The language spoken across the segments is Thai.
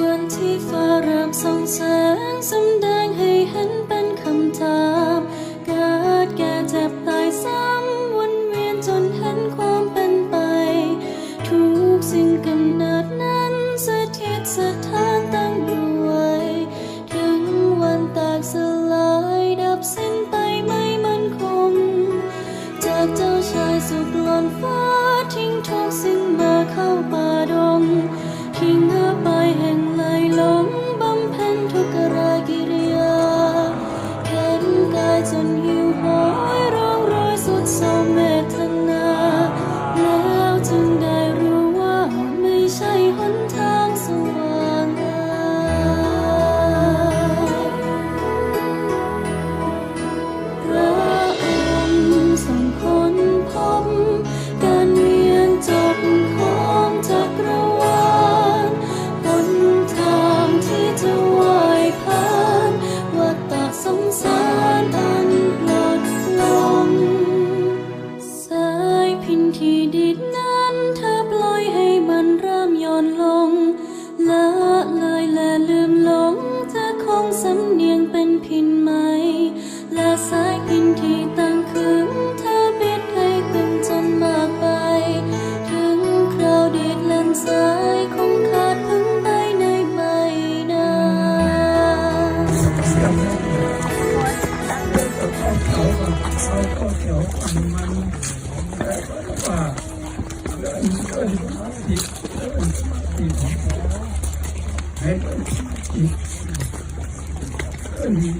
วันที่ฟ้าเริ่มส่องแสงสำแดงให้เห็นเป็นคำถามเกิดแก่เจ็บตายซ้ำวนเวียนจนเห็นความเป็นไป ทุกสิ่งกำเนิดนั้นสถิตสถานตั้งอยู่ไว้ถึงวันแตกสลายดับสิ้นไปไม่มั่นคง จากเจ้าชายสุดหล่นฟ้าทิ้งทุกสิ่งมาเข้าไป หนทางสว่างพระองค์ทรงค้นพบการเวียนจบของจักรวาลหนทางที่จะว่ายผ่านวัฏสงสารอันปลดลงสายพินที่ เป็นพินไหม และสายพินที่ตั้งขึ้นเธอบิดให้ตึงจนมากไป ถึงคราวดีดเล่นสายคงขาดพึ่งไปใน ใบหน้า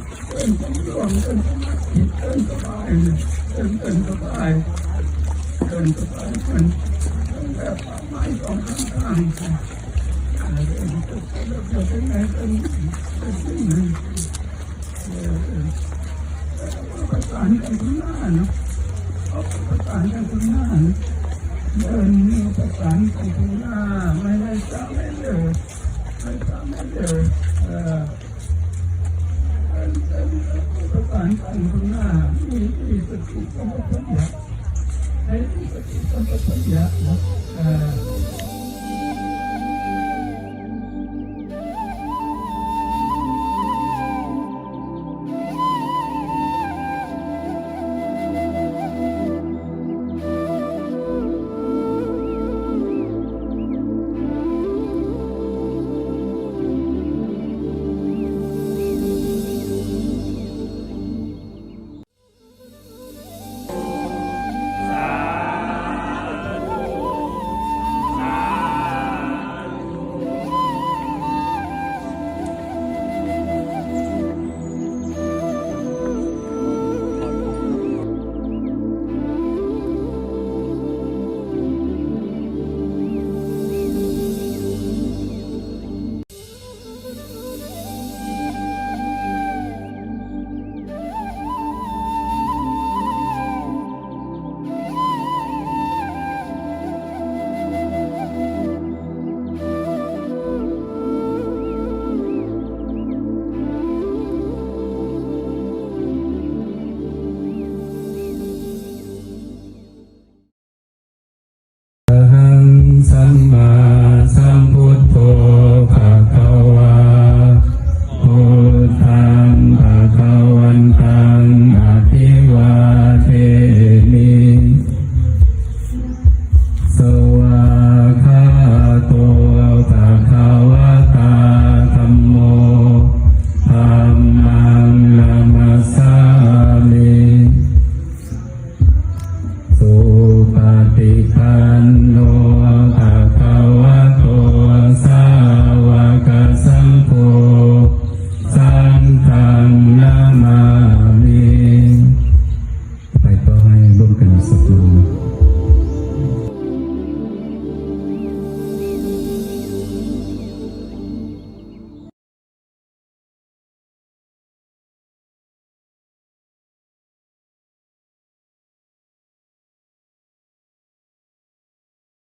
ประสานกันข้างหน้าเนาะประสานกันข้างหน้านเดินนี่ประสานกันข้างหน้าไม่ได้จ้าไม่เลยไม่จ้าไม่เลยเออเดินเดิน ประสานกันข้างหน้ามีมีสติสัมปชัญญะให้มีสติสัมปชัญญะนะเอออะ